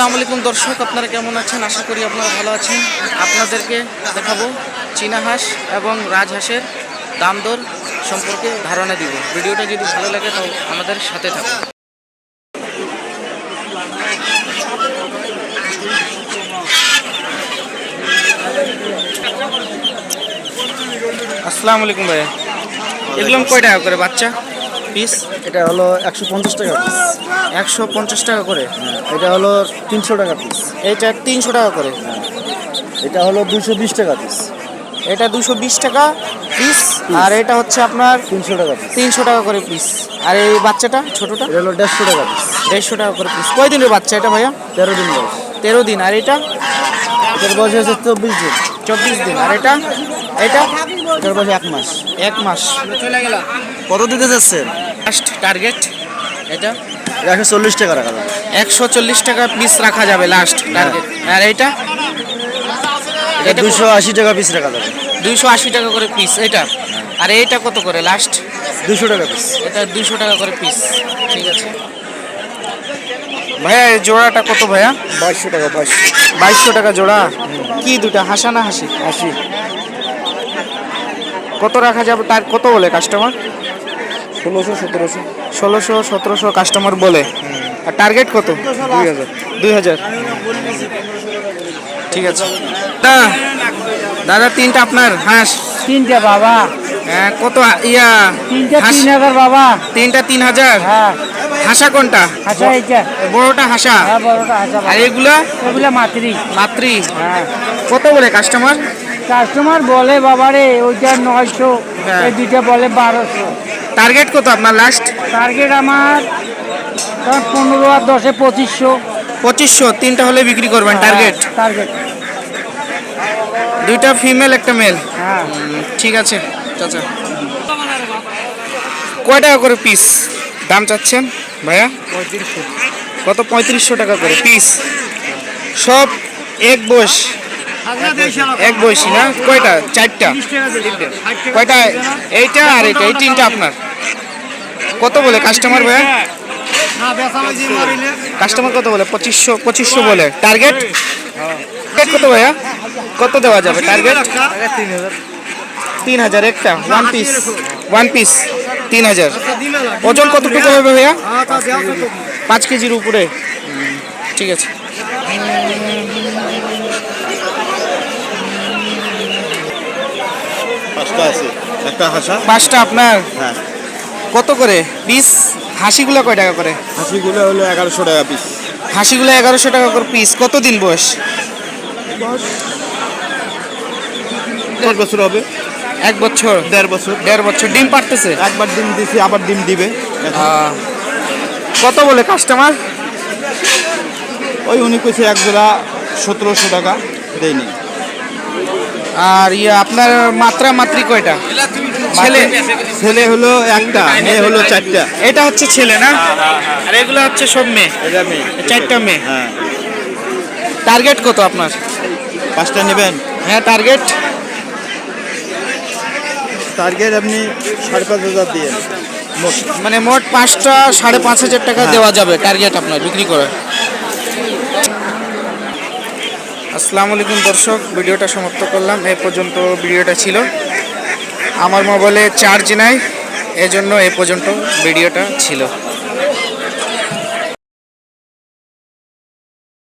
আসসালামু আলাইকুম দর্শক, আপনারা কেমন আছেন? আশা করি আপনারা ভালো আছেন। আপনাদেরকে দেখাবো চীনা হাঁস এবং রাজহাঁসের দাম দর সম্পর্কে ধারণা দিব। ভিডিওটা যদি ভালো লাগে তো আমাদের সাথে থাকুন। আসসালামু আলাইকুম ভাইয়া। এগুলো কয় টাকা করে বাচ্চা? পিস এটা হলো একশো পঞ্চাশ টাকা পিস একশো পঞ্চাশ টাকা করে? এটা হলো তিনশো টাকা পিস এইটা তিনশো টাকা করে? এটা হলো দুশো বিশ টাকা পিস এটা দুশো বিশ টাকা পিস আর এটা হচ্ছে আপনার তিনশো টাকা পিস তিনশো টাকা করে পিস আর এই বাচ্চাটা ছোটটা? এটা হলো দেড়শো টাকা পিস দেড়শো টাকা করে পিস কয় দিনের বাচ্চা এটা ভাইয়া? তেরো দিন বয়স। তেরো দিন। আর এটা? এটার বয়স হচ্ছে চব্বিশ দিন। চব্বিশ দিন। আর এটা? এটা? এটার বয়স এক মাস। এক মাস। কত দিতে যাচ্ছেন? ফার্স্ট টার্গেট এটা? একশো চল্লিশ টাকা রাখা যাবে। একশো চল্লিশ টাকা পিস রাখা যাবে লাস্ট টার্গেট আর এটা? এটা দুশো আশি টাকা পিস রাখা যাবে। দুইশো আশি টাকা করে পিস এটা? আর এইটা কত করে লাস্ট দুশো টাকা পিস এটা দুশো টাকা করে পিস ঠিক আছে। ভাইয়া এই জোড়াটা কত ভাইয়া? বাইশশো টাকা বাইশ। বাইশশো টাকা জোড়া? কি দুটা হাসা না হাসি? আশি কত রাখা যাবে? তার কত বলে কাস্টমার ষোলোশো সতেরোশো। ষোলোশো সতেরোশো কাস্টমার বলে। আর টার্গেট কত? দুই হাজার। দুই হাজার। ঠিক আছে। তা দাদা তিনটা আপনার হাঁস। তিনটে বাবা। হ্যাঁ, কত ইয়া তিনটে হাঁস? তিন হাজার বাবা। তিনটা তিন হাজার? হ্যাঁ। হাসা কোনটা? আচ্ছা এইটা। বড়টা হাসা? হ্যাঁ বড়টা হাজার আর এগুলা? এগুলো মাতৃ। মাতৃ। হ্যাঁ। কত বলে কাস্টমার কাস্টমার বলে বাবারে ওইটা নয়শো। হ্যাঁ। এই দুইটা বলে বারোশো। টার্গেট কত আপনার লাস্ট টার্গেট আমার পনেরো আর দশে পঁচিশশো। পঁচিশশো তিনটা হলে বিক্রি করবেন টার্গেট টার্গেট দুইটা ফিমেল একটা মেল হ্যাঁ। ঠিক আছে চাচা। কয় টাকা করে পিস দাম চাচ্ছেন ভাইয়া? পঁয়ত্রিশশো। কত? পঁয়ত্রিশশো টাকা করে পিস সব এক বয়স এক বয়সী না? কয়টা? চারটা? কয়টা? এইটা আর এইটা এই তিনটা আপনার? কত বলে কাস্টমার ভাইয়া? কাস্টমার কত বলে? পঁচিশশো পঁচিশশো বলে। টার্গেট কত ভাইয়া? কত দেওয়া যাবে? টার্গেট তিন হাজার একটা? ওয়ান পিস ওয়ান পিস তিন হাজার। ওজন কতটুকু হবে ভাইয়া? পাঁচ কেজির উপরে। ঠিক আছে। পাঁচটা আছে। একটা হাসা। পাঁচটা আপনার? হ্যাঁ। কত করে? পিস? হাসিগুলো কয় টাকা করে? হাসিগুলো হলো এগারোশো টাকা পিস। হাসিগুলো এগারোশো টাকা করে পিস। কত দিন বয়স? দশ বছর হবে। এক বছর? দেড় বছর। দেড় বছর। ডিম পারতেছে? একবার ডিম দিছি আবার ডিম দিবে। কত বলে কাস্টমার ওই উনি কইছে এক জোড়া সতেরোশো টাকা। দেয়নি। আর ইয়ে আপনার মাত্রা মাত্রি কয়টা? ছেলে। ছেলে হলো একটা মেয়ে হলো চারটা। এটা হচ্ছে ছেলে না? আর এগুলো হচ্ছে সব মেয়ে? এটা মেয়ে। চারটা মেয়ে? হ্যাঁ। টার্গেট কত আপনার? পাঁচটা নেবেন? হ্যাঁ টার্গেট টার্গেট আপনি সাড়ে পাঁচ হাজার দিয়ে। মোট মানে মোট পাঁচটা সাড়ে পাঁচ হাজার টাকা দেওয়া যাবে টার্গেট আপনার বিক্রি করে আসসালামু আলাইকুম দর্শক, ভিডিওটা সমাপ্ত করলাম। এ পর্যন্ত ভিডিওটা ছিল। আমার মোবাইলে চার্জ নাই, এজন্য এ পর্যন্ত ভিডিওটা ছিল।